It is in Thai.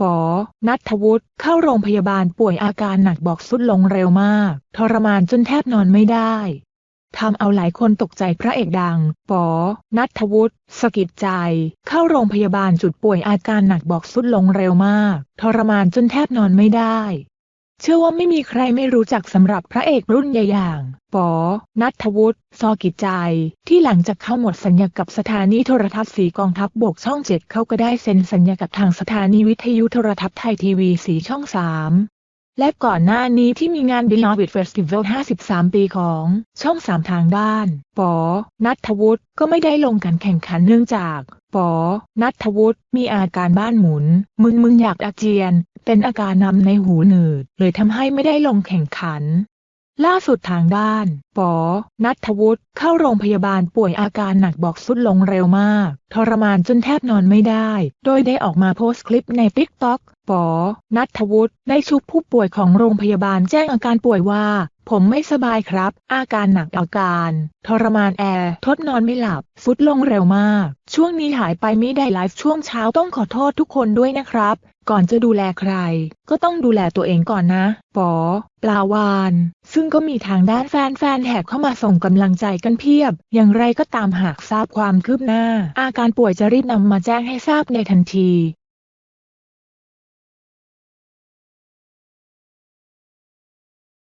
ปอ นัทวุฒิเข้าโรงพยาบาลป่วยอาการหนักบอกสุดลงเร็วมาก ทรมานจนแทบนอนไม่ได้ทำเอาหลายคนตกใจพระเอกดัง ปอ นัทวุฒิสะกิดใจ เข้าโรงพยาบาลจุดป่วยอาการหนักบอกสุดลงเร็วมาก ทรมานจนแทบนอนไม่ได้ เชื่อว่าไม่มีใครไม่รู้จักสำหรับพระเอกรุ่นใหญ่อย่าง ปอ นัทวุฒิซอกิจใจ ที่หลังจากเข้าหมดสัญญากับสถานีโทรทัศน์สีกองทัพบบกช่องเจ็ดเขาก็ได้เซ็นสัญญากับทางสถานีวิทยุโทรทัศน์ไทยทีวีสีช่องสามและก่อนหน้านี้ที่มีงาน Beloved Festival 53 ปีของช่องสามทางด้าน ปอ นัทวุฒิก็ไม่ได้ลงการแข่งขันเนื่องจาก ปอ นัทวุฒิมีอาการบ้านหมุน มึนมึนอยากอาเจียน เป็นอาการนำในหูหนืด เลยทำให้ไม่ได้ลงแข่งขัน ล่าสุดทางด้านปอนัทวุฒิเข้าโรงพยาบาลป่วยอาการหนักบอกสุดลงเร็วมาก ทรมานจนแทบนอนไม่ได้ โดยได้ออกมาโพสต์คลิปในทิกต็อกปอนัทวุฒิได้ชุบผู้ป่วยของโรงพยาบาลแจ้งอาการป่วยว่า ผมไม่สบายครับ อาการหนักอาการ ทรมานแอร์ ทดนอนไม่หลับ ฟุดลงเร็วมาก ช่วงนี้หายไปไม่ได้ไลฟ์ช่วงเช้าต้องขอโทษทุกคนด้วยนะครับ ก่อนจะดูแลใคร ก็ต้องดูแลตัวเองก่อนนะ ปอ ปลาวาน ซึ่งก็มีทางด้านแฟนๆแหกเข้ามาส่งกำลังใจกันเพียบ อย่างไรก็ตามหากทราบความคืบหน้า อาการป่วยจะรีบนำมาแจ้งให้ทราบในทันที